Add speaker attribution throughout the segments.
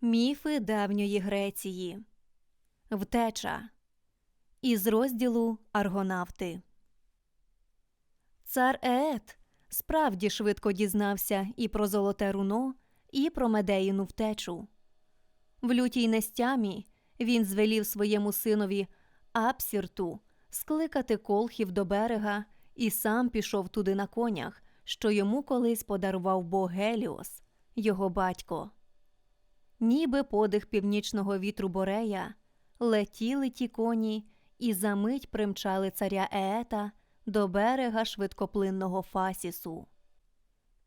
Speaker 1: Міфи давньої Греції. Втеча. Із розділу Аргонавти. Цар Еет справді швидко дізнався і про золоте руно, і про медеїну втечу. В лютій нестямі він звелів своєму синові Апсірту скликати колхів до берега і сам пішов туди на конях, що йому колись подарував бог Геліос, його батько. Ніби подих північного вітру Борея, летіли ті коні і за мить примчали царя Еета до берега швидкоплинного Фасісу.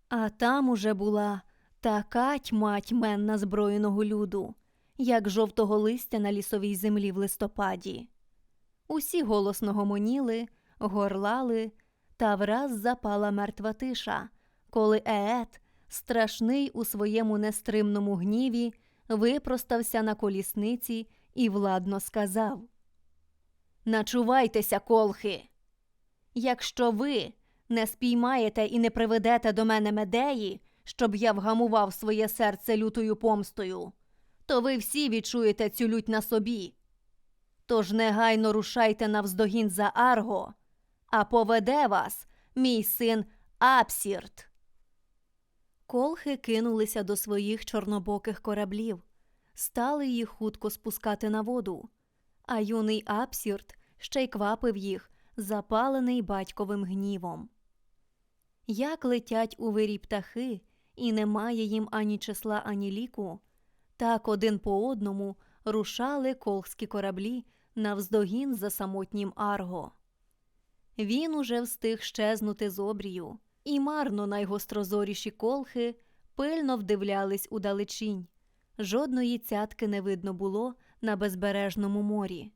Speaker 1: А там уже була така тьма тьмен назброєного люду, як жовтого листя на лісовій землі в листопаді. Усі голосно гомоніли, горлали, та враз запала мертва тиша, коли Еет, страшний у своєму нестримному гніві, випростався на колісниці і владно сказав: Начувайтеся, колхи! Якщо ви не спіймаєте і не приведете до мене медеї, щоб я вгамував своє серце лютою помстою, то ви всі відчуєте цю лють на собі. Тож негайно рушайте навздогін за Арго, а поведе вас мій син Апсірт. Колхи кинулися до своїх чорнобоких кораблів, стали їх хутко спускати на воду, а юний Апсірт ще й квапив їх, запалений батьковим гнівом. Як летять у вирій птахи, і немає їм ані числа, ані ліку, так один по одному рушали колхські кораблі навздогін за самотнім Арго. Він уже встиг щезнути з обрію, і марно найгострозоріші колхи пильно вдивлялись у далечінь. Жодної цятки не видно було на безбережному морі.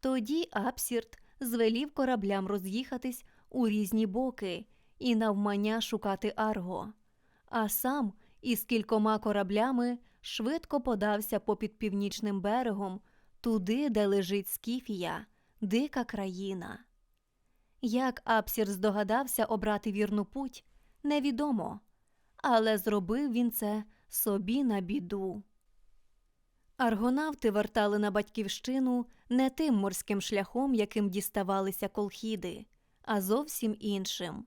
Speaker 1: Тоді Апсірт звелів кораблям роз'їхатись у різні боки і навмання шукати Арго, а сам із кількома кораблями швидко подався попід північним берегом туди, де лежить Скіфія, дика країна. Як Апсір здогадався обрати вірну путь, невідомо, але зробив він це собі на біду. Аргонавти вертали на батьківщину не тим морським шляхом, яким діставалися колхіди, а зовсім іншим.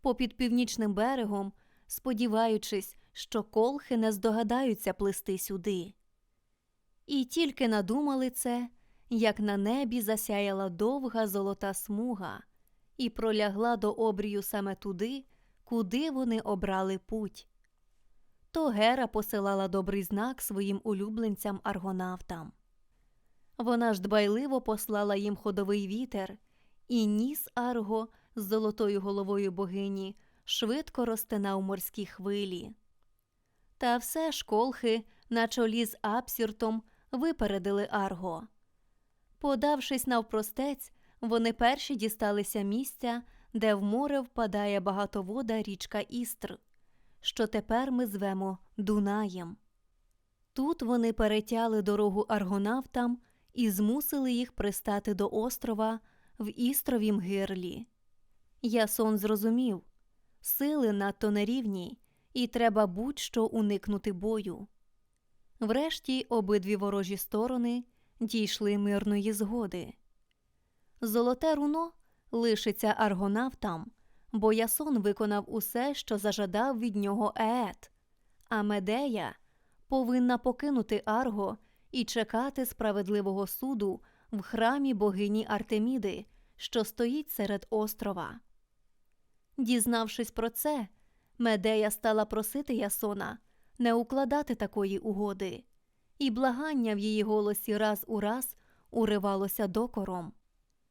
Speaker 1: Попід північним берегом, сподіваючись, що колхи не здогадаються плисти сюди. І тільки надумали це, як на небі засяяла довга золота смуга і пролягла до обрію саме туди, куди вони обрали путь. То Гера посилала добрий знак своїм улюбленцям аргонавтам. Вона ж дбайливо послала їм ходовий вітер, і ніс Арго з золотою головою богині швидко розтинав морські хвилі. Та все ж колхи на чолі з Апсіртом випередили Арго. Подавшись навпростець, вони перші дісталися місця, де в море впадає багатовода річка Істр, що тепер ми звемо Дунаєм. Тут вони перетяли дорогу аргонавтам і змусили їх пристати до острова в Істровім гирлі. Ясон зрозумів сили надто нерівні, і треба будь-що уникнути бою. Врешті обидві ворожі сторони дійшли мирної згоди. Золоте руно лишиться аргонавтам, бо Ясон виконав усе, що зажадав від нього Еет, а Медея повинна покинути Арго і чекати справедливого суду в храмі богині Артеміди, що стоїть серед острова. Дізнавшись про це, Медея стала просити Ясона не укладати такої угоди, і благання в її голосі раз у раз уривалося докором.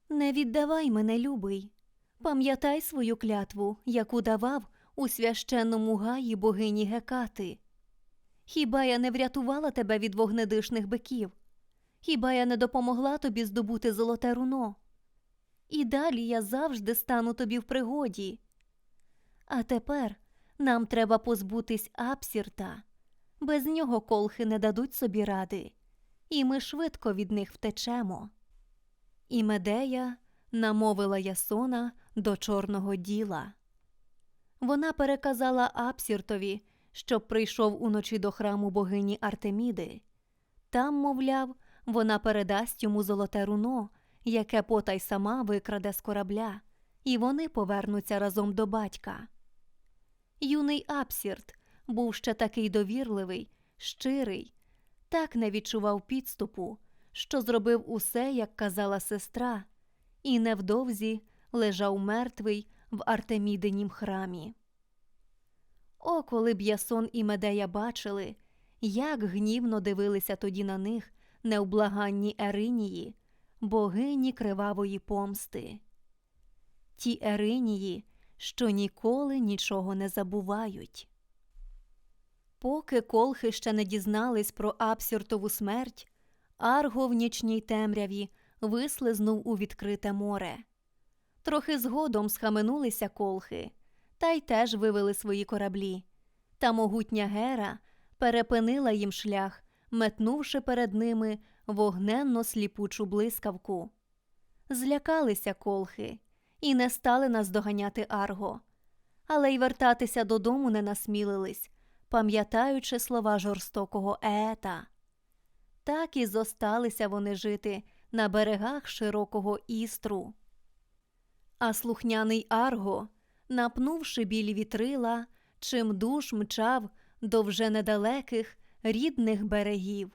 Speaker 1: Не віддавай мене, любий, пам'ятай свою клятву, яку давав у священному гаї богині Гекати. Хіба я не врятувала тебе від вогнедишних биків? Хіба я не допомогла тобі здобути золоте руно? І далі я завжди стану тобі в пригоді. А тепер нам треба позбутись Апсірта. Без нього колхи не дадуть собі ради, і ми швидко від них втечемо. І Медея намовила Ясона до чорного діла. Вона переказала Апсіртові, щоб прийшов уночі до храму богині Артеміди. Там, мовляв, вона передасть йому золоте руно, яке потай сама викраде з корабля, і вони повернуться разом до батька. Юний Апсірт був ще такий довірливий, щирий, так не відчував підступу, що зробив усе, як казала сестра, і невдовзі лежав мертвий в Артемідинім храмі. О, коли б Ясон і Медея бачили, як гнівно дивилися тоді на них невблаганні Еринії, богині кривавої помсти. Ті Еринії, що ніколи нічого не забувають. Поки колхи ще не дізнались про Апсіртову смерть, Арго в нічній темряві вислизнув у відкрите море. Трохи згодом схаменулися колхи, та й теж вивели свої кораблі. Та могутня Гера перепинила їм шлях, метнувши перед ними вогненно сліпучу блискавку. Злякалися колхи і не стали наздоганяти Арго, але й вертатися додому не насмілились, пам'ятаючи слова жорстокого Еета. Так і зосталися вони жити на берегах широкого істру. А слухняний Арго, напнувши білі вітрила, чим душ мчав до вже недалеких рідних берегів.